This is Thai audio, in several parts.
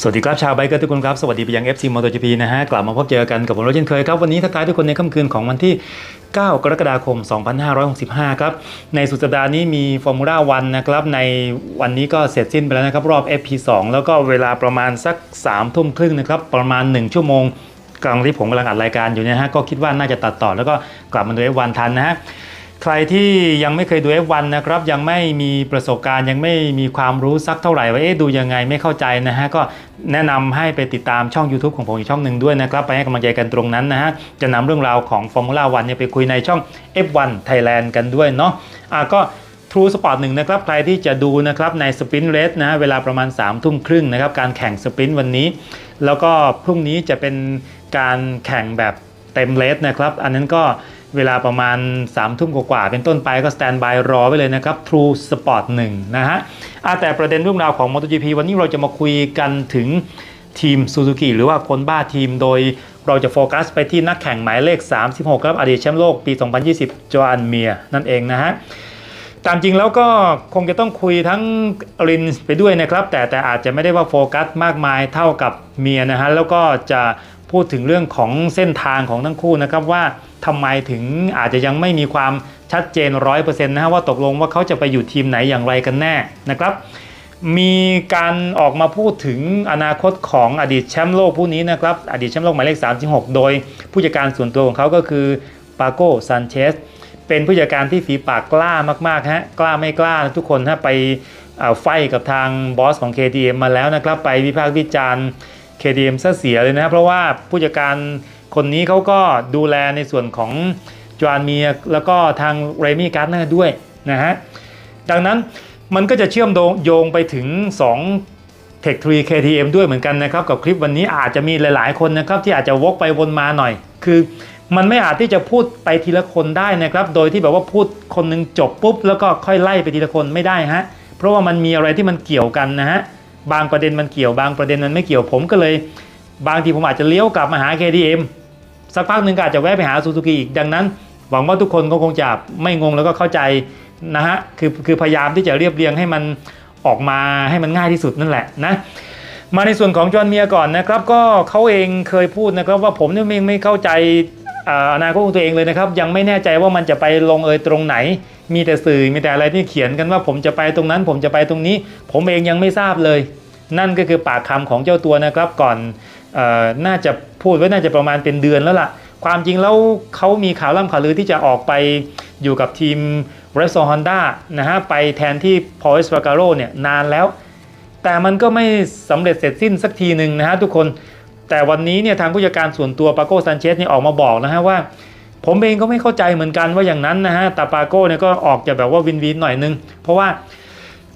สวัสดีครับชาวไบเกอร์ทุกคนครับ สวัสดีไปยัง FC MotoGP นะฮะ กลับมาพบเจอกันกับผมโรเช่นเคยครับ วันนี้ทักทายทุกคนในค่ำคืนของวันที่ 9 กรกฎาคม 2565 ครับ ในสุดสัปดาห์นี้มีฟอร์มูล่าวันนะครับ ในวันนี้ก็เสร็จสิ้นไปแล้วนะครับ รอบ FP2 แล้วก็เวลาประมาณสัก3ทุ่มครึ่งนะครับ ประมาณ 1 ชั่วโมงกลางที่ผมกำลังอัดรายการอยู่นะฮะก็คิดว่าน่าจะตัดต่อแล้วก็กลับมาดู F1 ทันนะฮะ ใครที่ยังไม่เคยดู F1 นะครับยังไม่มีประสบการณ์ยังไม่มีความรู้สักเท่าไหร่ว่าเอ๊ะดูยังไงไม่เข้าใจนะฮะก็แนะนำให้ไปติดตามช่อง YouTube ของผมอีกช่องหนึ่งด้วยนะครับ ไปให้กำลังใจกันตรงนั้นนะฮะจะนำเรื่องราวของ Formula 1เนี่ยไปคุยในช่อง F1 Thailand กันด้วยเนาะอะก็ True Sport 1นะครับใครที่จะดูนะครับในสปรินต์เรสนะฮะเวลาประมาณ3ามทุ่มครึ่งนะครับการแข่งสปรินต์วันนี้ แล้วก็พรุ่งนี้จะเป็นการแข่งแบบเต็มเรสนะครับ อันนั้นก็ เวลาประมาณ3ามทุ่มกว่าๆเป็นต้นไปก็สแตนบายรอไว้เลยนะครับ True Sport 1 นะฮะแต่ประเด็นเรื่องราวของ MotoGP วันนี้เราจะมาคุยกันถึงทีมซูซูกิหรือว่าคนบ้าทีมโดยเราจะโฟกัสไปที่นักแข่งหมายเลข 36 ครับ อดีตแชมป์โลกปี 2020 จออันเมียนั่นเองนะฮะตามจริงแล้วก็คงจะต้องคุยทั้งรินไปด้วยนะครับ แต่แต่อาจจะไม่ได้ว่าโฟกัสมากมายเท่ากับเมียนะฮะแล้วก็จะพูดถึงเรื่องของเส้นทางของทั้งคู่นะครับว่า ทำไมถึงอาจจะยังไม่มีความชัดเจน 100%นะฮะว่าตกลงว่าเขาจะไปอยู่ทีมไหนอย่างไรกันแน่นะครับ มีการออกมาพูดถึงอนาคตของอดีตแชมป์โลกผู้นี้นะครับ อดีตแชมป์โลกหมายเลข 36 โดยผู้จัดการส่วนตัวของเขาก็คือปาโกซันเชสเป็นผู้จัดการที่ฝีปากกล้ามากๆฮะกล้าไม่กล้าทุกคนฮะไปไฟกับทางบอสของ KTM มาแล้วนะครับ ไปวิพากษ์วิจารณ์ KTM ซะเสียเลยนะครับเพราะว่าผู้จัดการ คนนี้เขาก็ดูแลในส่วนของจอห์นเมียแล้วก็ทางเรมี่การ์ดเนอร์ด้วยนะฮะ ดังนั้นมันก็จะเชื่อมโยงไปถึง 2 Tech 3 KTM ด้วยเหมือนกันนะครับ กับคลิปวันนี้อาจจะมีหลาย ๆ คนนะครับ ที่อาจจะวกไปวนมาหน่อย คือมันไม่อาจที่จะพูดไปทีละคนได้นะครับ โดยที่แบบว่าพูดคนหนึงจบปุ๊บ แล้วก็ค่อยไล่ไปทีละคนไม่ได้ฮะ เพราะว่ามันมีอะไรที่มันเกี่ยวกันนะฮะ บางประเด็นมันเกี่ยว บางประเด็นมันไม่เกี่ยว ผมก็เลย บางทีผมอาจจะเลี้ยวกลับมาหา KTM สักพักหนึ่งก็อาจจะแวะไปหาซูซูกิอีกดังนั้น หวังว่าทุกคนก็คงจะไม่งงแล้วก็เข้าใจนะฮะคือคือพยายามที่จะเรียบเรียงให้มันออกมาให้มันง่ายที่สุดนั่นแหละนะมาในส่วนของจอห์นเมียก่อนนะครับ ก็เขาเองเคยพูดนะครับว่าผมเนี่ยไม่ไม่เข้าใจอนาคตของตัวเองเลยนะครับ ยังไม่แน่ใจว่ามันจะไปลงเอยตรงไหน มีแต่สื่อมีแต่อะไรที่เขียนกันว่าผมจะไปตรงนั้น ผมจะไปตรงนี้ ผมเองยังไม่ทราบเลย นั่นก็คือปากคำของเจ้าตัวนะครับก่อน น่าจะพูดไว้น่าจะประมาณเป็นเดือนแล้วล่ะ ความจริงแล้วเขามีข่าวล่ำข่าวลือที่จะออกไปอยู่กับทีม r e s o Honda นะฮะไปแทนที่ Paul Espargaro เนี่ยนานแล้ว แต่มันก็ไม่สำเร็จเสร็จสิ้นสักทีหนึ่งนะฮะทุกคนแต่วันนี้เนี่ยทางผู้จัดการส่วนตัวปาโก้ซันเชสเนี่ยออกมาบอกนะฮะว่า ผมเองก็ไม่เข้าใจเหมือนกันว่าอย่างนั้นนะฮะแต่ปาโก้เนี่ยก็ออกจะแบบว่าวินวินหน่อยนึง เพราะว่า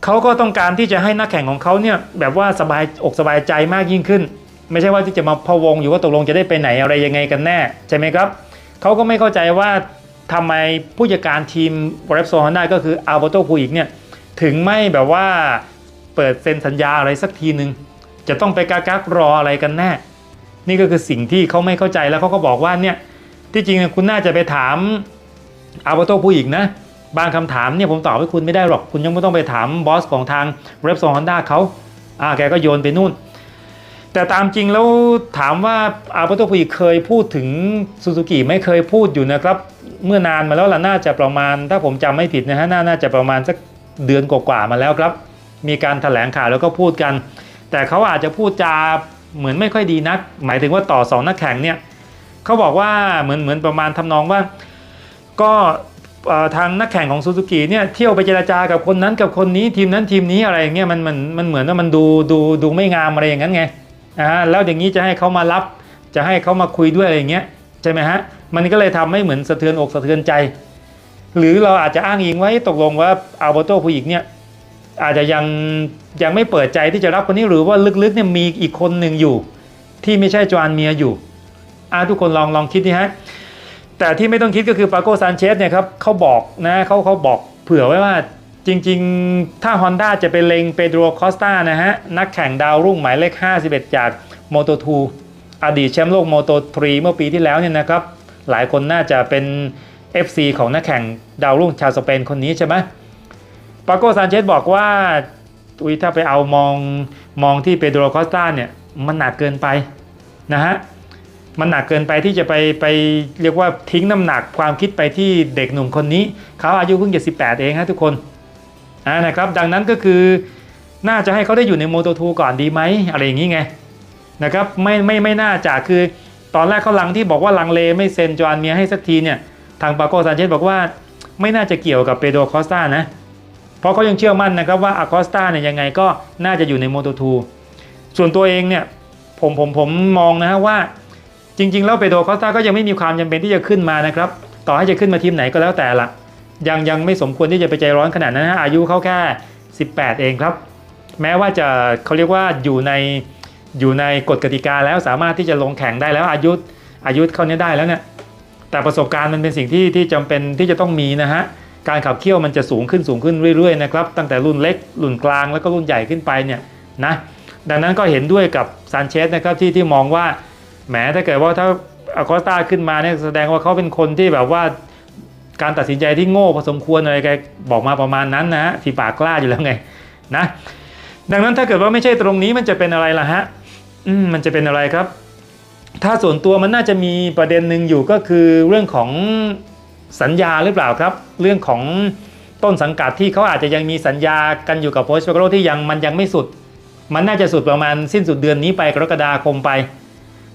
เขาก็ต้องการที่จะให้นักแข่งของเขาเนี่ยแบบว่าสบายอกสบายใจมากยิ่งขึ้น ไม่ใช่ว่าที่จะมาพะวงอยู่ว่าตกลงจะได้ไปไหนอะไรยังไงกันแน่ใช่ไหมครับเขาก็ไม่เข้าใจว่าทำไมผู้จัดการทีมเรปโซฮอนด้าก็คืออัลเบโตพูอีกเนี่ยถึงไม่แบบว่าเปิดเซ็นสัญญาอะไรสักทีหนึ่งจะต้องไปกากักรออะไรกันแน่ นี่ก็คือสิ่งที่เขาไม่เข้าใจแล้วเขาก็บอกว่าเนี่ยที่จริงคุณน่าจะไปถามอาร์บโตผู้อีกนะบางคำถามเนี่ยผมตอบให้คุณไม่ได้หรอก คุณยังไม่ต้องไปถามบอสของทางเรปโซฮอนด้าเขาอ่าแกก็โยนไปนู่น แต่ตามจริงแล้วถามว่าอาร์บโตผู้อีเคยพูดถึงซูซูกิไม่เคยพูดอยู่นะครับ เมื่อนานมาแล้วล่ะน่าจะประมาณ ถ้าผมจำไม่ผิดนะฮะน่าน่าจะประมาณสักเดือนกว่าๆมาแล้วครับ มีการถแถลงข่าวแล้วก็พูดกัน แต่เขาอาจจะพูดจาเหมือนไม่ค่อยดีนัก หมายถึงว่าต่อสองนักแข่งเนี่ยเขาบอกว่าเหมือนเหมือนประมาณทำนองว่า ก็ทางนักแข่งของซูซูกิเนี่ยเที่ยวไปเจราจากับคนนั้นกับคนนี้ทีมนั้นทีมนี้อะไรอย่างเงี้ยมันมันมันเหมือนว่ามันดูดูดูไม่งามอะไรอย่างนั้นไง อ่าแล้วอย่างนี้จะให้เขามารับ จะให้เขามาคุยด้วยอะไรอย่างเงี้ยใช่ไหมฮะมันก็เลยทำให้เหมือนสะเทือนอกสะเทือนใจ หรือเราอาจจะอ้างอิงไว้ตกลงว่าอัลเบโตผู้หญิงเนี่ยอาจจะยังยังไม่เปิดใจที่จะรับคนนี้หรือว่าลึกๆเนี่ยมีอีกคนหนึ่งอยู่ ที่ไม่ใช่จอห์นเมียอยู่อาทุกคนลองลองคิดดิฮะแต่ที่ไม่ต้องคิดก็คือปาโกซานเชสเนี่ยครับเขาบอกนะเขาเขาบอกเผื่อไว้ว่า จริงๆ ถ้า Honda จะไปเล็งเปโดรคอสตานะฮะ นักแข่งดาวรุ่งหมายเลข 51 จาก Moto2 อดีตแชมป์โลก Moto3 เมื่อปีที่แล้วเนี่ยนะครับ หลายคนน่าจะเป็น FC ของนักแข่งดาวรุ่งชาวสเปนคนนี้ใช่ไหมปาโกซานเชสบอกว่าอุ้ยถ้าไปเอามองมองที่เปโดรคอสตาเนี่ย มันหนักเกินไปนะฮะ มันหนักเกินไปที่จะไปไปเรียกว่าทิ้งน้ำหนักความคิดไปที่เด็กหนุ่มคนนี้ เขาอายุเพิ่งจะ18 เองฮะทุกคน อ่านะครับดังนั้นก็คือน่าจะให้เขาได้อยู่ในโมโตทูก่อนดีไหมอะไรอย่างนี้ไงนะครับไม่ไม่ไม่น่าจะคือตอนแรกเขาลังที่บอกว่าลังเลไม่เซ็นจอห์นเมียให้สักทีเนี่ยทางปาโกซานเชสบอกว่าไม่น่าจะเกี่ยวกับเปโดรคอสตานะเพราะเขายังเชื่อมั่นนะครับว่าอากอสตาเนี่ยยังไงก็น่าจะอยู่ในโมโตทูส่วนตัวเองเนี่ยผมผมผมมองนะฮะว่าจริง ๆ แล้วเปโดรคอสตาก็ยังไม่มีความจำเป็นที่จะขึ้นมานะครับต่อให้จะขึ้นมาทีมไหนก็แล้วแต่ละ ยังยังไม่สมควรที่จะไปใจร้อนขนาดนั้นนะอายุเขาแค่ 18 เองครับ แม้ว่าจะเขาเรียกว่าอยู่ในอยู่ในกฎกติกาแล้วสามารถที่จะลงแข่งได้แล้วอายุอายุเขาเนี้ยได้แล้วเนี่ยแต่ประสบการณ์มันเป็นสิ่งที่ที่จำเป็นที่จะต้องมีนะฮะการขับเคี่ยวมันจะสูงขึ้นสูงขึ้นเรื่อยๆนะครับตั้งแต่รุ่นเล็กรุ่นกลางแล้วก็รุ่นใหญ่ขึ้นไปเนี่ยนะดังนั้นก็เห็นด้วยกับซานเชสนะครับที่ที่มองว่าแหมถ้าเกิดว่าถ้าอากอสตาขึ้นมาเนี่ยแสดงว่าเขาเป็นคนที่แบบว่า การตัดสินใจที่โง่พอสมควรอะไรแกบอกมาประมาณนั้นนะฮะฝีปากกล้าอยู่แล้วไงนะดังนั้นถ้าเกิดว่าไม่ใช่ตรงนี้มันจะเป็นอะไรล่ะฮะอืมมันจะเป็นอะไรครับ ถ้าส่วนตัวมันน่าจะมีประเด็นหนึ่งอยู่ก็คือเรื่องของสัญญาหรือเปล่าครับ เรื่องของต้นสังกัดที่เขาอาจจะยังมีสัญญากันอยู่กับโพสต์เปโรที่ยังมันยังไม่สุด มันน่าจะสุดประมาณสิ้นสุดเดือนนี้ไปกรกฎาคมไป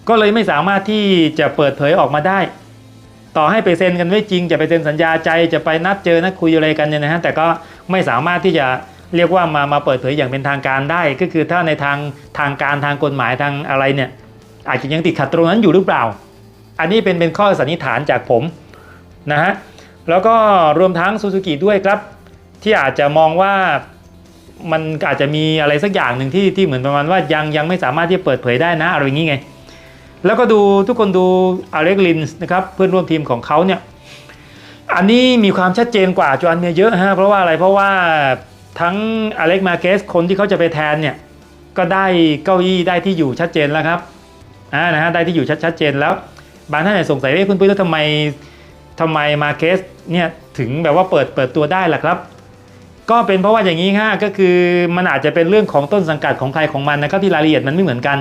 ก็เลยไม่สามารถที่จะเปิดเผยออกมาได้ ต่อให้ไปเซ็นกันไว้จริง จะไปเซ็นสัญญาใจจะไปนัดเจอนัดคุยอะไรกันเนี่ยนะฮะแต่ก็ไม่สามารถที่จะเรียกว่ามามาเปิดเผยอย่างเป็นทางการได้ ก็คือถ้าในทางทางการทางกฎหมายทางอะไรเนี่ยอาจจะยังติดขัดตรงนั้นอยู่หรือเปล่า อันนี้เป็นเป็นข้อสันนิษฐานจากผมนะฮะแล้วก็รวมทั้งซูซูกิด้วยครับ ที่อาจจะมองว่ามันอาจจะมีอะไรสักอย่างหนึ่งที่ที่เหมือนประมาณว่ายังยังไม่สามารถที่จะเปิดเผยได้นะอะไรอย่างนี้ไง แล้วก็ดูทุกคนดูอเล็กลินส์นะครับเพื่อนร่วมทีมของเขาเนี่ยอันนี้มีความชัดเจนกว่าจอห์นเมียเยอะฮะเพราะว่าอะไรเพราะว่าทั้งอเล็กมาเกสคนที่เขาจะไปแทนเนี่ยก็ได้เก้าอี้ได้ที่อยู่ชัดเจนแล้วครับอ่านะฮะได้ที่อยู่ชัดชัดเจนแล้ว บางท่านอาจจะสงสัยว่าคุณปุ้ยแล้วทำไมทำไมมาเกสเนี่ยถึงแบบว่าเปิดเปิดตัวได้ล่ะครับ ก็เป็นเพราะว่าอย่างนี้ฮะก็คือมันอาจจะเป็นเรื่องของต้นสังกัดของใครของมันนะครับที่รายละเอียดมันไม่เหมือนกัน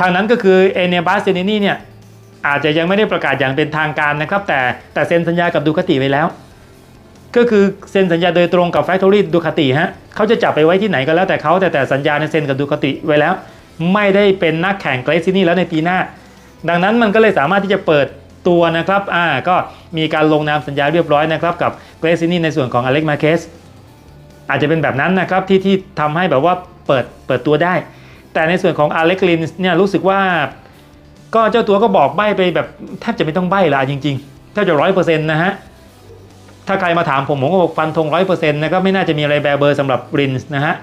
ทางนั้นก็คือเอเนบาสเซนินี่เนี่ยอาจจะยังไม่ได้ประกาศอย่างเป็นทางการนะครับ แต่แต่เซ็นสัญญากับดูคาติไว้แล้ว ก็คือเซ็นสัญญาโดยตรงกับแฟคทอรี่ดูคาติฮะเขาจะจับไปไว้ที่ไหนก็แล้วแต่เขาแต่แต่สัญญาในเซ็นกับดูคาติไว้แล้ว ไม่ได้เป็นนักแข่งเกรซินี่แล้วในปีหน้า ดังนั้นมันก็เลยสามารถที่จะเปิดตัวนะครับอ่าก็มีการลงนามสัญญาเรียบร้อยนะครับกับเกรซินี่ในส่วนของอเล็กมาเคสอาจจะเป็นแบบนั้นนะครับที่ที่ทำให้แบบว่าเปิดเปิดตัวได้ แต่ในส่วนของอเล็กลินเนี่ยรู้สึกว่า ก็เจ้าตัวก็บอกใบ้ไปแบบแทบจะไม่ต้องใบ้ละจริงๆแทบจะร้อยเปอร์เซ็นต์นะฮะถ้าใครมาถามผมผมก็บอกฟันธงร้อยเปอร์เซ็นต์นะครับไม่น่าจะมีอะไรแบเบอร์สำหรับรินส์นะฮะ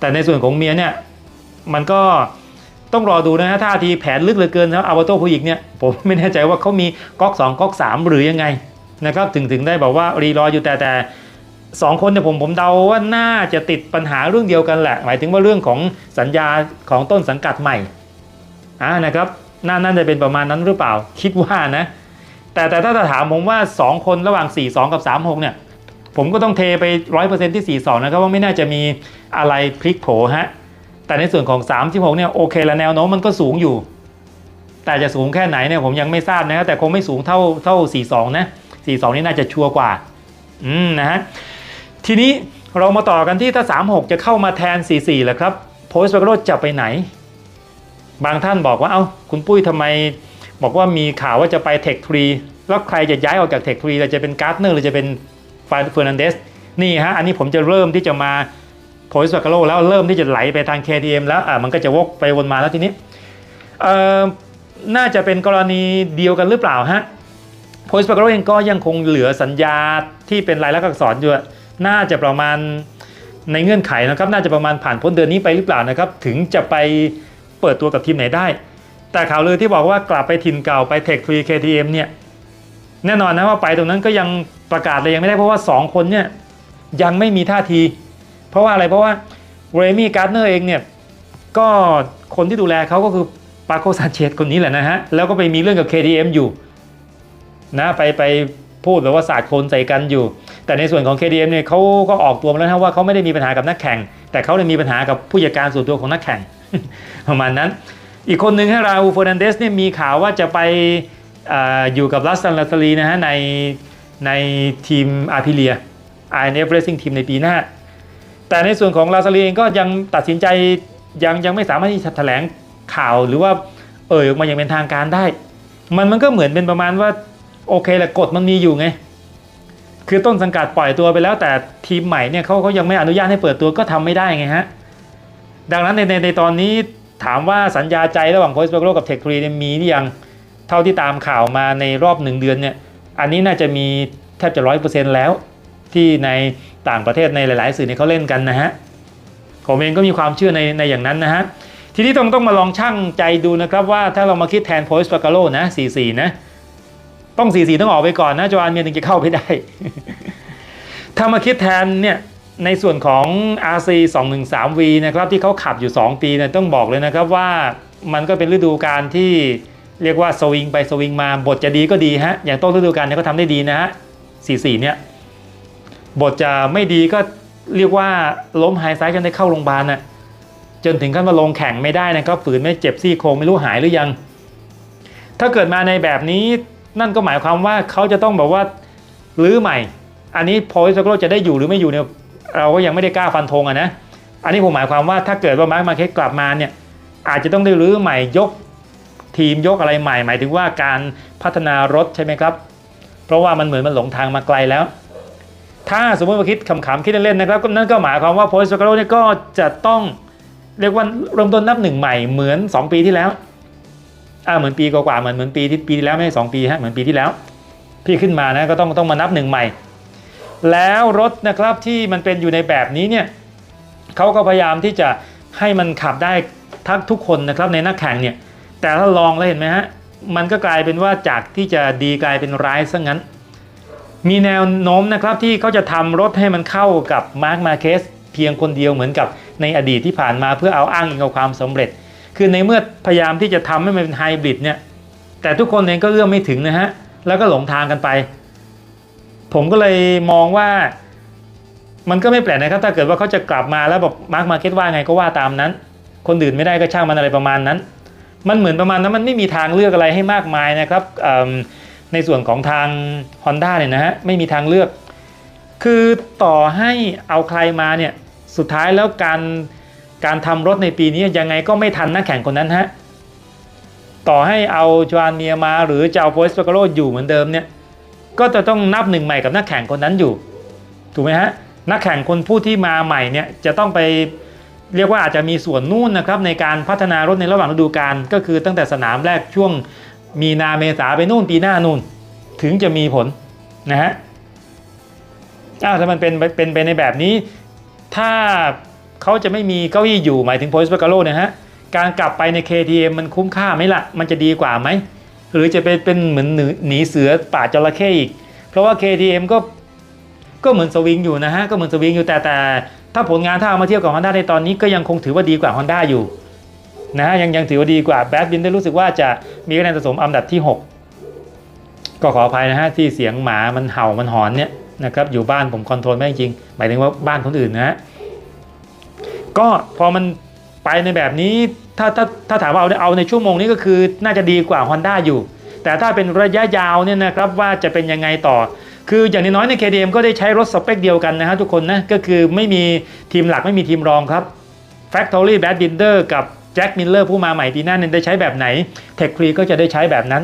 แต่ในส่วนของเมียเนี่ยมันก็ต้องรอดูนะฮะท่าทีแผนลึกเหลือเกินนะอาวาโต้ผู้หญิงเนี่ยผมไม่แน่ใจว่าเขามีก๊อก2ก๊อก3หรือยังไงนะครับถึงถึงได้บอกว่ารีรออยู่แต่แต่ สองคนเนี่ยผมผมเดาว่าน่าจะติดปัญหาเรื่องเดียวกันแหละ หมายถึงว่าเรื่องของสัญญาของต้นสังกัดใหม่อ่านะครับน่าน่าจะเป็นประมาณนั้นหรือเปล่า คิดว่านะ แต่แต่ถ้าจะถามผมว่า 2 คนระหว่าง 4-2 กับ 3-6 เนี่ย ผมก็ต้องเทไป 100%ที่ 4-2 นะครับว่าไม่น่าจะมีอะไรพลิกโผฮะ แต่ในส่วนของ 36 เนี่ยโอเคแล้วแนวโน้มมันก็สูงอยู่ แต่จะสูงแค่ไหนเนี่ยผมยังไม่ทราบนะครับแต่คงไม่สูงเท่าเท่า 42 นะ 42 นี่น่าจะชัวร์กว่า อืมนะฮะ ทีนี้เรามาต่อกันที่ถ้า 36 จะเข้ามาแทน 44แหละครับโพสต์โรจะไปไหน บางท่านบอกว่าเอ้าคุณปุ้ยทำไม บอกว่ามีข่าวว่าจะไปเทคทรีแล้วใครจะย้ายออกจากเทคทรีจะเป็นการ์ดเนอร์หรือจะเป็นฟานเฟอร์นันเดสนี่ฮะอันนี้ผมจะเริ่มที่จะมาโพสต์สกโลแล้วเริ่มที่จะไหลไปทาง KTM แล้วอะมันก็จะวกไปวนมาแล้วทีนี้เอ่อน่าจะเป็นกรณีเดียวกันหรือเปล่าฮะโพสต์สกโลเองก็ยังคงเหลือสัญญาที่เป็นลายลักษณ์อักษรอยู่ น่าจะประมาณในเงื่อนไขนะครับ น่าจะประมาณผ่านพ้นเดือนนี้ไปหรือเปล่านะครับ ถึงจะไปเปิดตัวกับทีมไหนได้ แต่ข่าวลือที่บอกว่ากลับไปถิ่นเก่าไปเทคฟรี KTM เนี่ยแน่นอนนะว่าไปตรงนั้นก็ยังประกาศเลยยังไม่ได้เพราะว่า 2 คนเนี่ยยังไม่มีท่าที เพราะว่าอะไรเพราะว่าเรมี่การ์เนอร์เองเนี่ยก็คนที่ดูแลเขาก็คือปาโคซานเชสคนนี้แหละนะฮะแล้วก็ไปมีเรื่องกับ KTM อยู่นะไปไป พูดแบบว่าสาดโคลนใส่กันอยู่ แต่ในส่วนของ KTM เนี่ยเขาก็ออกตัวมาแล้วนะว่าเขาไม่ได้มีปัญหากับนักแข่ง แต่เขาเนี่ยมีปัญหากับผู้จัดการส่วนตัวของนักแข่งประมาณนั้น อีกคนหนึ่งให้ราอูเฟอร์นันเดสเนี่ยมีข่าวว่าจะไปออยู่กับลัสซันลาตาลีนะฮะในในทีมอาร์พิเลีย INF Racing Team ในปีหน้า แต่ในส่วนของลาซาลีเองก็ยังตัดสินใจยังยังไม่สามารถที่จะแถลงข่าวหรือว่าเอ่ยออกมาอย่างเป็นทางการได้ มันมันก็เหมือนเป็นประมาณว่า โอเคแหละกฎมันมีอยู่ไง คือต้นสังกัดปล่อยตัวไปแล้ว แต่ทีมใหม่เนี่ยเขาเขายังไม่อนุญาตให้เปิดตัวก็ทำไม่ได้ไงฮะ ดังนั้นในในในตอนนี้ถามว่าสัญญาใจระหว่างโพสต์เบโลกับเทคทรีเนี่ยมีหรือยังเท่าที่ตามข่าวมาในรอบหนึ่งเดือนเนี่ย อันนี้น่าจะมีแทบจะร้อยเปอร์เซ็นต์แล้ว ที่ในต่างประเทศในหลาย ๆ สื่อเนี่ยเขาเล่นกันนะฮะผมเองก็มีความเชื่อในในอย่างนั้นนะฮะทีนี้ต้องต้องมาลองชั่งใจดูนะครับว่าถ้าเรามาคิดแทนโพสต์ปากาโลนะ44นะ ต้อง44ต้องออกไปก่อนนะจอห์นเมียถึงจะเข้าไปได้ ถ้ามาคิดแทนเนี่ยในส่วนของ RC 213V นะครับที่เขาขับอยู่ 2 ปีเนี่ยต้องบอกเลยนะครับว่ามันก็เป็นฤดูกาลที่เรียกว่าสวิงไปสวิงมาบทจะดีก็ดีฮะอย่างต้นฤดูกาลเนี่ยก็ทำได้ดีนะฮะ44เนี่ยบทจะไม่ดีก็เรียกว่าล้มไฮไซด์จนได้เข้าโรงพยาบาลน่ะจนถึงขั้นมาลงแข่งไม่ได้นะครับฝืนไม่เจ็บซี่โครงไม่รู้หายหรือยัง ถ้าเกิดมาในแบบนี้ นั่นก็หมายความว่าเขาจะต้องแบบว่ารื้อใหม่ อันนี้พอลิสโกจะได้อยู่หรือไม่อยู่เนี่ยเราก็ยังไม่ได้กล้าฟันธงอะนะอันนี้ผมหมายความว่าถ้าเกิดว่ามาร์คมาเคสกลับมาเนี่ยอาจจะต้องได้รื้อใหม่ยกทีมยกอะไรใหม่ หมายถึงว่าการพัฒนารถใช่ไหมครับ เพราะว่ามันเหมือนมันหลงทางมาไกลแล้ว ถ้าสมมติว่าคิดขำๆคิดเล่นๆนะครับนั่นก็หมายความว่าโพลิสโกโเนี่ยก็จะต้องเรียกว่าเริ่มต้นนับหนึ่งใหม่เหมือน 2 ปีที่แล้ว อ่าเหมือนปีกว่าๆเหมือนเหมือนปีที่ปีที่แล้วไม่ใช่สองปีฮะเหมือนปีที่แล้ว พี่ขึ้นมานะก็ต้องต้องมานับหนึ่งใหม่ แล้วรถนะครับที่มันเป็นอยู่ในแบบนี้เนี่ยเขาก็พยายามที่จะให้มันขับได้ทั้งทุกคนนะครับในนักแข่งเนี่ยแต่ถ้าลองแล้วเห็นไหมฮะมันก็กลายเป็นว่าจากที่จะดีกลายเป็นร้ายซะงั้น มีแนวโน้มนะครับที่เขาจะทำรถให้มันเข้ากับมาร์คมาเคสเพียงคนเดียวเหมือนกับในอดีตที่ผ่านมาเพื่อเอาอ้างอิงกับความสำเร็จ คือในเมื่อพยายามที่จะทำให้มันเป็นไฮบริดเนี่ยแต่ทุกคนเองก็เอื้อมไม่ถึงนะฮะ แล้วก็หลงทางกันไป ผมก็เลยมองว่า มันก็ไม่แปลกนะครับ ถ้าเกิดว่าเขาจะกลับมาแล้วบอกมาร์คมาเก็ตว่าไงก็ว่าตามนั้น คนอื่นไม่ได้ก็ช่างมันอะไรประมาณนั้น มันเหมือนประมาณนั้นมันไม่มีทางเลือกอะไรให้มากมายนะครับในส่วนของทาง Honda เนี่ยนะฮะไม่มีทางเลือก คือต่อให้เอาใครมาเนี่ยสุดท้ายแล้วการ การทำรถในปีนี้ยังไงก็ไม่ทันนักแข่งคนนั้นฮะต่อให้เอาจวานเมียมาหรือจะเอาโพสต์โกโลอยู่เหมือนเดิมเนี่ยก็จะต้องนับหนึ่งใหม่กับนักแข่งคนนั้นอยู่ ถูกไหมฮะนักแข่งคนผู้ที่มาใหม่เนี่ยจะต้องไปเรียกว่าอาจจะมีส่วนนู่นนะครับในการพัฒนารถในระหว่างฤดูกาลก็คือตั้งแต่สนามแรกช่วงมีนาเมษาไปนู่นปีหน้านู่น ถึงจะมีผลนะฮะอ้าวถ้ามันเป็นเป็นไปในแบบนี้ ถ้า เขาจะไม่มีเก้าอี้อยู่หมายถึงโพลิสเปกาโลเนี่ยฮะการกลับไปใน KTM มันคุ้มค่าไหมล่ะ มันจะดีกว่าไหม หรือจะเป็นเป็นเหมือนหนีเสือป่าจระเข้อีก เพราะว่า KTM ก็ก็เหมือนสวิงอยู่นะฮะ ก็เหมือนสวิงอยู่แต่แต่ถ้าผลงานถ้าเอามาเทียบกับ Honda ในตอนนี้ก็ยังคงถือว่าดีกว่า Honda อยู่นะฮะยังยังถือว่าดีกว่าแบดบินได้รู้สึกว่าจะมีคะแนนสะสมอันดับที่ 6 ก็ขออภัยนะฮะที่เสียงหมามันเห่ามันหอนเนี่ยนะครับอยู่บ้านผมคอนโทรลไม่จริง หมายถึงว่าบ้านคนอื่นนะฮะ ก็พอมันไปในแบบนี้ถ้าถ้าถ้าถามว่าเอาเอาในชั่วโมงนี้ก็คือน่าจะดีกว่า Honda อยู่ แต่ถ้าเป็นระยะยาวเนี่ยนะครับว่าจะเป็นยังไงต่อ คืออย่างน้อยใน KTM ก็ได้ใช้รถสเปคเดียวกันนะฮะทุกคนนะก็คือไม่มีทีมหลักไม่มีทีมรองครับ Factory Bad Binder กับแจ็คมิลเลอร์ผู้มาใหม่ปีหน้าเนี่ยได้ใช้แบบไหนเทคฟรีก็จะได้ใช้แบบนั้น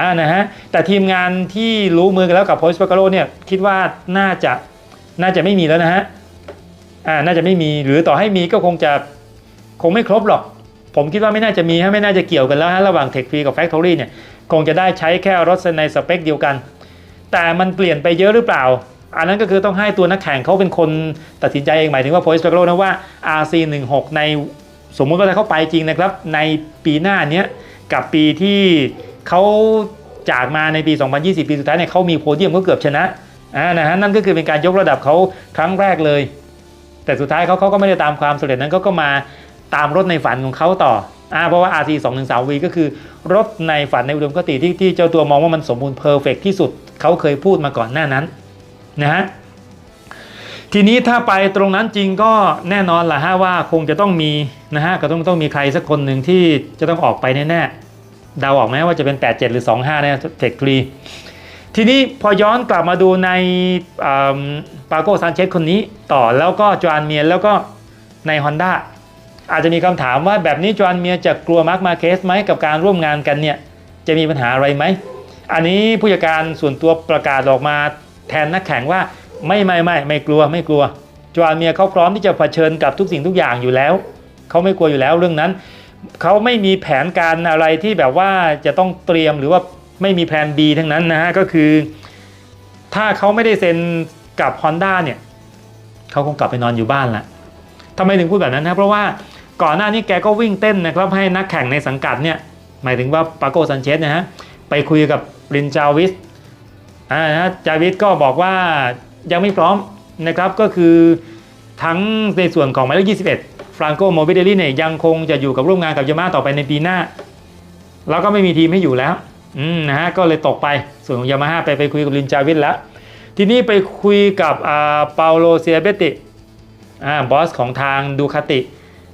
อ่านะฮะแต่ทีมงานที่รู้มือกันแล้วกับโพสต์ปากโลเนี่ยคิดว่าน่าจะน่าจะไม่มีแล้วนะฮะ น่าจะไม่มีหรือต่อให้มีก็คงจะคงไม่ครบหรอก ผมคิดว่าไม่น่าจะมีฮะไม่น่าจะเกี่ยวกันแล้วฮะระหว่างเทคฟรีกับแฟคทอรี่เนี่ยคงจะได้ใช้แค่รถในสเปคเดียวกัน แต่มันเปลี่ยนไปเยอะหรือเปล่า อันนั้นก็คือต้องให้ตัวนักแข่งเขาเป็นคนตัดสินใจเองหมายถึงว่าโพสต์ปากาโลนะว่า RC16 ในสมมุติว่าถ้าเขาไปจริงนะครับ ในปีหน้านี้กับปีที่เขาจากมาในปี 2020 ปีสุดท้ายเนี่ยเขามีโพเดียมก็เกือบชนะอ่านะฮะนั่นก็คือเป็นการยกระดับเขาครั้งแรกเลย แต่สุดท้ายเขาเขาก็ไม่ได้ตามความสำเร็จนั้นเขาก็มาตามรถในฝันของเขาต่ออ่าเพราะว่า RC 2 1 3 V ก็คือรถในฝันในอุดมคติที่ที่เจ้าตัวมองว่ามันสมบูรณ์เพอร์เฟกที่สุดเขาเคยพูดมาก่อนหน้านั้นนะฮะทีนี้ถ้าไปตรงนั้นจริงก็แน่นอนแหละฮะว่าคงจะต้องมีนะฮะก็ต้องต้องมีใครสักคนหนึ่งที่จะต้องออกไปแน่ๆเดาออกไหมว่าจะเป็น 87 หรือ 25เนี่ยเทคทรี ทีนี้พอย้อนกลับมาดูในปาโกซานเชสคนนี้ต่อแล้วก็จอานเมียนแล้วก็ใน Honda อาจจะมีคำถามว่าแบบนี้จอานเมียจะกลัวมาร์คมาเคสไหมกับการร่วมงานกันเนี่ยจะมีปัญหาอะไรไหม อันนี้ผู้จัดการส่วนตัวประกาศออกมาแทนนักแข่งว่าไม่ไม่ไม่ไม่กลัวไม่กลัวจอานเมียเขาพร้อมที่จะเผชิญกับทุกสิ่งทุกอย่างอยู่แล้วเขาไม่กลัวอยู่แล้วเรื่องนั้นเขาไม่มีแผนการอะไรที่แบบว่าจะต้องเตรียมหรือว่า ไม่มีแผน B ทั้งนั้นนะฮะก็คือ ถ้าเขาไม่ได้เซ็นกับ Honda เนี่ยเขาคงกลับไปนอนอยู่บ้านละทำไมถึงพูดแบบนั้นนะเพราะว่าก่อนหน้านี้แกก็วิ่งเต้นนะครับให้นักแข่งในสังกัดเนี่ยหมายถึงว่าปาโกซันเชสนะฮะไปคุยกับรินจาวิสอ่านะจาวิสก็บอกว่ายังไม่พร้อมนะครับก็คือทั้งในส่วนของหมายเลข21ฟรานโกโมบิเดลี่เนี่ยยังคงจะอยู่กับร่วมงานกับยามาต่อไปในปีหน้า แล้วก็ไม่มีทีมให้อยู่แล้ว อืมนะฮะก็เลยตกไปส่วนของยามาฮ่าไปไปคุยกับลินจาวิสแล้ว ทีนี้ไปคุยกับอ่าเปาโลเซียเบติอ่าบอสของทางดูคาติ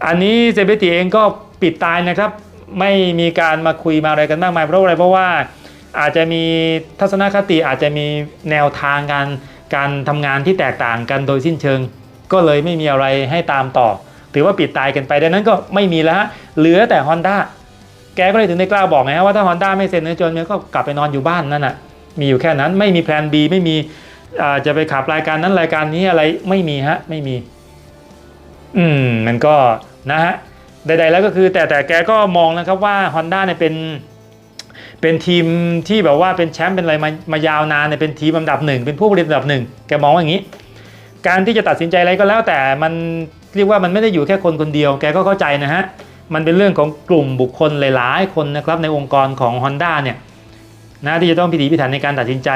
อันนี้เซเบติเองก็ปิดตายนะครับ ไม่มีการมาคุยมาอะไรกันมากมายเพราะอะไรเพราะว่าอาจจะมีทัศนคติอาจจะมีแนวทางการการทำงานที่แตกต่างกันโดยสิ้นเชิง ก็เลยไม่มีอะไรให้ตามต่อ ถือว่าปิดตายกันไปดังนั้นก็ไม่มีแล้วฮะเหลือแต่ Honda แกก็เลยถึงได้กล้าบอกไงฮะว่าถ้า Honda ไม่เซ็นเนะจนเมียก็กลับไปนอนอยู่บ้านนั่นน่ะมีอยู่แค่นั้นไม่มีแผน B ไม่มีจะไปขับรายการนั้นรายการนี้อะไรไม่มีฮะไม่มี อืมมันก็นะฮะใดๆแล้วก็คือ แต่แต่แกก็มองนะครับว่า Honda เนี่ยเป็นเป็นทีมที่แบบว่าเป็นแชมป์เป็นอะไรมามายาวนานเนี่ยเป็นทีมลำดับหนึ่งเป็นผู้ผลิตลำดับหนึ่งแกมองว่าอย่างนี้ การที่จะตัดสินใจอะไรก็แล้วแต่มันเรียกว่ามันไม่ได้อยู่แค่คนคนเดียว แกก็เข้าใจนะฮะ มันเป็นเรื่องของกลุ่มบุคคลหลายๆ คนนะครับในองค์กรของ Honda เนี่ยนะที่จะต้องพิถีพิถันในการตัดสินใจ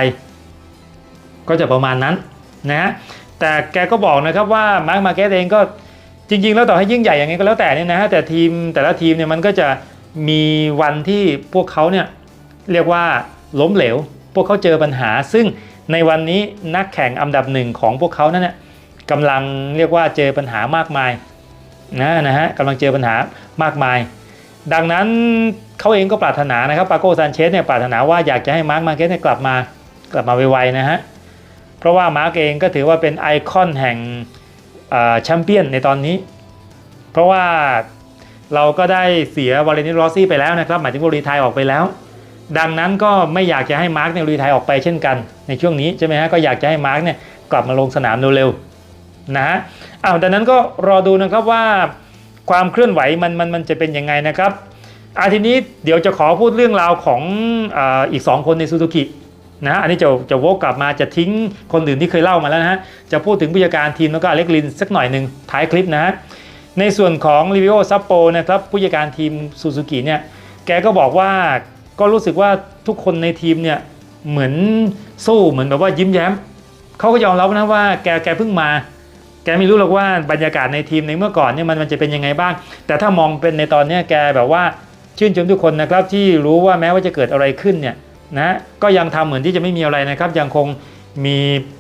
ก็จะประมาณนั้นนะฮะแต่แกก็บอกนะครับว่ามาร์คมาเก็ตเองก็จริง ๆ แล้วต่อให้ยิ่งใหญ่อย่างไงก็แล้วแต่เนี่ยนะฮะแต่ทีมแต่ละทีมเนี่ยมันก็จะมีวันที่พวกเขาเนี่ยเรียกว่าล้มเหลว พวกเขาเจอปัญหา ซึ่งในวันนี้นักแข่งอันดับหนึ่งของพวกเขานั่นเนี่ยกำลังเรียกว่าเจอปัญหามากมาย นะนะฮะกำลังเจอปัญหามากมาย ดังนั้นเขาเองก็ปรารถนานะครับปาโกซานเชสเนี่ยปรารถนาว่าอยากจะให้มาร์คมาเก็ตเนี่ยกลับมากลับมาไวๆนะฮะเพราะว่ามาร์กเองก็ถือว่าเป็นไอคอนแห่งแชมเปี้ยนในตอนนี้ เพราะว่าเราก็ได้เสียวาเลนิรอซี่ไปแล้วนะครับหมายถึงวรีไทยออกไปแล้ว ดังนั้นก็ไม่อยากจะให้มาร์กเนี่ยรีไทยออกไปเช่นกันในช่วงนี้ใช่ไหมฮะก็อยากจะให้มาร์กเนี่ยกลับมาลงสนามเร็วๆ นะอ้าวดังนั้นก็รอดูนะครับว่าความเคลื่อนไหวมันมันมันจะเป็นยังไงนะครับอาทีนี้เดี๋ยวจะขอพูดเรื่องราวของออีก 2 คนในซูซูกินะอันนี้จะจะวกกลับมาจะทิ้งคนอื่นที่เคยเล่ามาแล้วนะฮะจะพูดถึงผู้จัดการทีมแล้วก็อเล็กลินสักหน่อยหนึ่งท้ายคลิปนะฮะในส่วนของรีวิโอซัปโปนะครับผู้จัดการทีมซูซูกิเนี่ยแกก็บอกว่าก็รู้สึกว่าทุกคนในทีมเนี่ยเหมือนสู้เหมือนแบบว่ายิ้มแย้มเขาก็ยอมรับนะว่าแกแกเพิ่งมา กไม่รู้หรอกว่าบรรยากาศในทีมในเมื่อก่อนเนี่ยมันมันจะเป็นยังไงบ้าง แต่ถ้ามองเป็นในตอนนี้แกแบบว่าชื่นชมทุกคนนะครับที่รู้ว่าแม้ว่าจะเกิดอะไรขึ้นเนี่ยนะก็ยังทำเหมือนที่จะไม่มีอะไรนะครับ ยังคงมี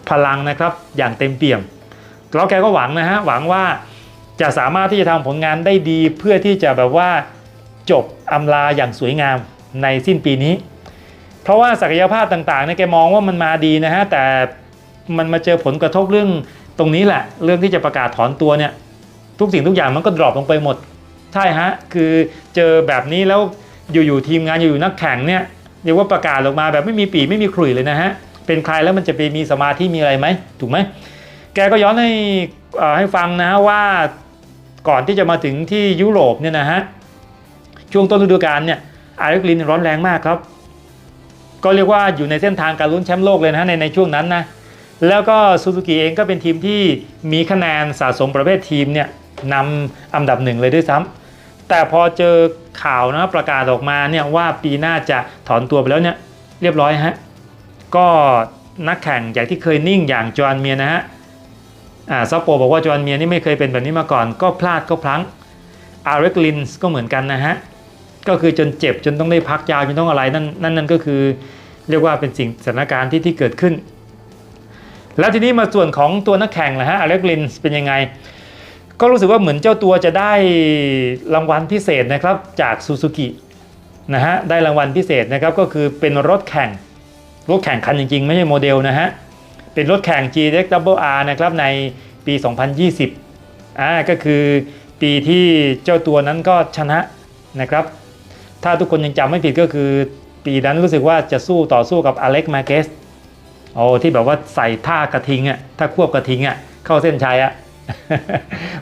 พลังนะครับอย่างเต็มเปี่ยมแล้วแกก็หวังนะฮะหวังว่าจะสามารถที่จะทำผลงานได้ดีเพื่อที่จะแบบว่าจบอำลาอย่างสวยงามในสิ้นปีนี้ เพราะว่าศักยภาพต่างๆเนี่ยแกมองว่ามันมาดีนะฮะแต่มันมาเจอผลกระทบเรื่อง ตรงนี้แหละเรื่องที่จะประกาศถอนตัวเนี่ยทุกสิ่งทุกอย่างมันก็ดรอปลงไปหมด ใช่ฮะ คือเจอแบบนี้แล้วอยู่ๆทีมงานอยู่ๆนักแข่งเนี่ยเรียกว่าประกาศออกมาแบบไม่มีปีไม่มีขลุ่ยเลยนะฮะ เป็นใครแล้วมันจะไปมีสมาธิมีอะไรไหมถูกไหมแกก็ย้อนให้ให้ฟังนะว่าก่อนที่จะมาถึงที่ยุโรปเนี่ยนะฮะช่วงต้นฤดูกาลเนี่ยไอริกลินร้อนแรงมากครับ ก็เรียกว่าอยู่ในเส้นทางการลุ้นแชมป์โลกเลยนะในในช่วงนั้นนะ แล้วก็ซูซูกิเองก็เป็นทีมที่มีคะแนนสะสมประเภททีมเนี่ยนำอันดับหนึ่งเลยด้วยซ้ำแต่พอเจอข่าวนะประกาศออกมาเนี่ยว่าปีหน้าจะถอนตัวไปแล้วเนี่ยเรียบร้อยฮะก็นักแข่งอย่างที่เคยนิ่งอย่างจอห์นเมียนะฮะอ่าซัปโปบอกว่าจอห์นเมียนี่ไม่เคยเป็นแบบนี้มาก่อน ก็พลาดก็พลั้งอาร์เรกลินส์ก็เหมือนกันนะฮะก็คือจนเจ็บจนต้องได้พักยาวจนต้องอะไรนั่นนั่นนั่นก็คือ เรียกว่าเป็นสิ่งสถานการณ์ที่ที่เกิดขึ้น แล้วทีนี้มาส่วนของตัวนักแข่งนะฮะอเล็กลินเป็นยังไง ก็รู้สึกว่าเหมือนเจ้าตัวจะได้รางวัลพิเศษนะครับจากซูซูกินะฮะได้รางวัลพิเศษนะครับก็คือเป็นรถแข่งรถแข่งคันจริงๆ ไม่ใช่โมเดลนะฮะเป็นรถแข่ง GX Double R นะครับในปี 2020อ่าก็คือปีที่เจ้าตัวนั้นก็ชนะนะครับ ถ้าทุกคนยังจำไม่ผิดก็คือปีนั้นรู้สึกว่าจะสู้ต่อสู้กับอเล็กมาเกส โอ้ที่แบบว่าใส่ท่ากระทิงอะถ้าควบกระทิงอะเข้าเส้นชัยอะ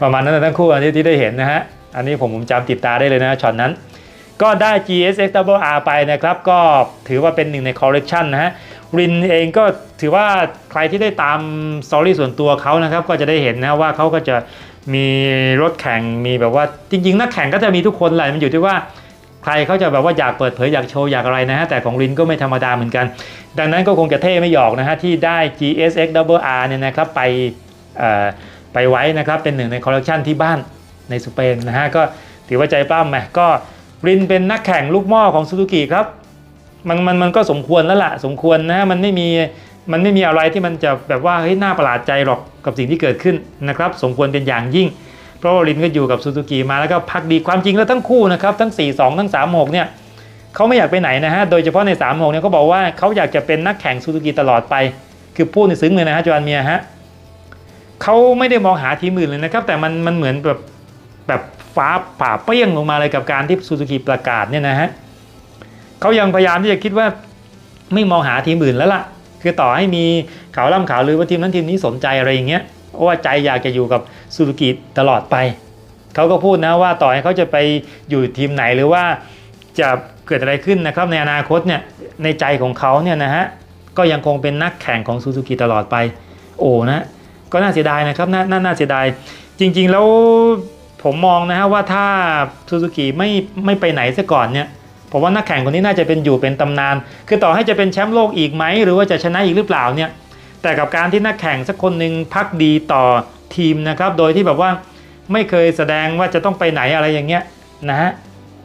ประมาณนั้นทั้งคู่อันนี้ที่ได้เห็นนะฮะอันนี้ผมผมจำติดตาได้เลยนะช็อตนั้น ก็ได้ GSX Double R ไปนะครับ ก็ถือว่าเป็นหนึ่งในคอลเลกชันนะฮะรินเองก็ถือว่าใครที่ได้ตามสตอรี่ส่วนตัวเขานะครับ ก็จะได้เห็นนะว่าเขาก็จะมีรถแข่งมีแบบว่าจริง ๆ นักแข่งก็จะมีทุกคนแหละมันอยู่ที่ว่า ใครเขาจะแบบว่าอยากเปิดเผยอยากโชว์อยากอะไรนะฮะแต่ของรินก็ไม่ธรรมดาเหมือนกัน ดังนั้นก็คงจะเท่ไม่หยอกนะฮะที่ได้ GSX Double R เนี่ยนะครับไปไปไว้นะครับเป็นหนึ่งในคอลเลกชันที่บ้านในสเปนนะฮะก็ถือว่าใจปล้ำไหมก็รินเป็นนักแข่งลูกหม้อของซูซูกิครับมันมันมันก็สมควรแล้วล่ะสมควรนะมันไม่มีมันไม่มีอะไรที่มันจะแบบว่าเฮ้ยน่าประหลาดใจหรอกกับสิ่งที่เกิดขึ้นนะครับสมควรเป็นอย่างยิ่ง เพราะว่าลินก็อยู่กับซูซูกิมาแล้วก็พักดีความจริงแล้วทั้งคู่นะครับทั้ง 4 2 ทั้ง 3 6 เนี่ยเขาไม่อยากไปไหนนะฮะโดยเฉพาะใน 3 6 เนี่ยเขาบอกว่าเขาอยากจะเป็นนักแข่งซูซูกิตลอดไป คือพูดในซึ้งเลยนะฮะจอห์นเมียฮะเขาไม่ได้มองหาทีมอื่นเลยนะครับแต่มันมันเหมือนแบบแบบฟ้าผ่าเปรี้ยงลงมาเลยกับการที่ซูซูกิประกาศเนี่ยนะฮะเขายังพยายามที่จะคิดว่าไม่มองหาทีมอื่นแล้วล่ะ คือต่อให้มีข่าวล่ำข่าวลือว่าทีมนั้นทีมนี้สนใจอะไรอย่างเงี้ย เพราะว่าใจอยากจะอยู่กับซูซูกิตลอดไป เขาก็พูดนะว่าต่อให้เขาจะไปอยู่ทีมไหนหรือว่าจะเกิดอะไรขึ้นนะครับในอนาคตเนี่ยในใจของเขาเนี่ยนะฮะก็ยังคงเป็นนักแข่งของซูซูกิตลอดไป โอ้นะก็น่าเสียดายนะครับน่าน่านาเสียดาย จริง ๆ แล้วผมมองนะฮะว่าถ้าซูซูกิไม่ไม่ไปไหนซะก่อนเนี่ยผมว่านักแข่งคนนี้น่าจะเป็นอยู่เป็นตำนาน คือต่อให้จะเป็นแชมป์โลกอีกไหมหรือว่าจะชนะอีกหรือเปล่าเนี่ย แต่กับการที่นักแข่งสักคนหนึ่งพักดีต่อทีมนะครับ โดยที่แบบว่าไม่เคยแสดงว่าจะต้องไปไหนอะไรอย่างเงี้ยนะฮะ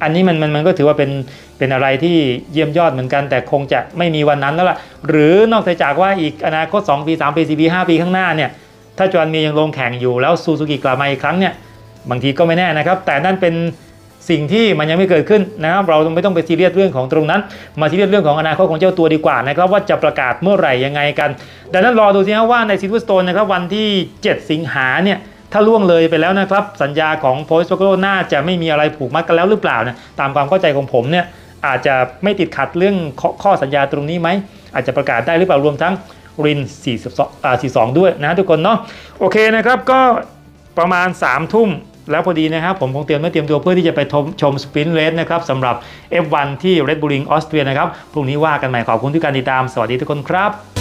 อันนี้มันมันมันก็ถือว่าเป็นเป็นอะไรที่เยี่ยมยอดเหมือนกัน แต่คงจะไม่มีวันนั้นแล้วล่ะหรือนอกจากว่าอีกอนาคต 2 ปี 3 ปี 4 ปี 5 ปีข้างหน้าเนี่ยถ้าจอห์นมียังลงแข่งอยู่แล้วซูซูกิกลับมาอีกครั้งเนี่ยบางทีก็ไม่แน่นะครับ แต่นั่นเป็นสิ่งที่มันยังไม่เกิดขึ้นนะครับเราไม่ต้องไปซีเรียสเรื่องของตรงนั้น มาซีเรียสเรื่องของอนาคตของเจ้าตัวดีกว่านะครับว่าจะประกาศเมื่อไหร่ยังไงกัน ดังนั้นรอดูสิครับว่าในซิลเวอร์สโตนนะครับวันที่ 7 สิงหาเนี่ยถ้าล่วงเลยไปแล้วนะครับ สัญญาของโพสต์โกโลน่าจะไม่มีอะไรผูกมัดกันแล้วหรือเปล่านะตามความเข้าใจของผมเนี่ยอาจจะไม่ติดขัดเรื่องข้อขอสัญญาตรงนี้ไหม อาจจะประกาศได้หรือเปล่ารวมทั้งริน 42อ่า42 ด้วยนะทุกคนเนาะโอเคนะครับก็ประมาณ 3 ทุ่มแล้วพอดีนะครับ ผมคงเตรียมไม่เตรียมตัวเพื่อที่จะไปชมสปรินต์เรสนะครับสำหรับ F1 ที่ Red Bull Ring ออสเตรียนะครับพรุ่งนี้ว่ากันใหม่ขอบคุณที่การติดตาม สวัสดีทุกคนครับ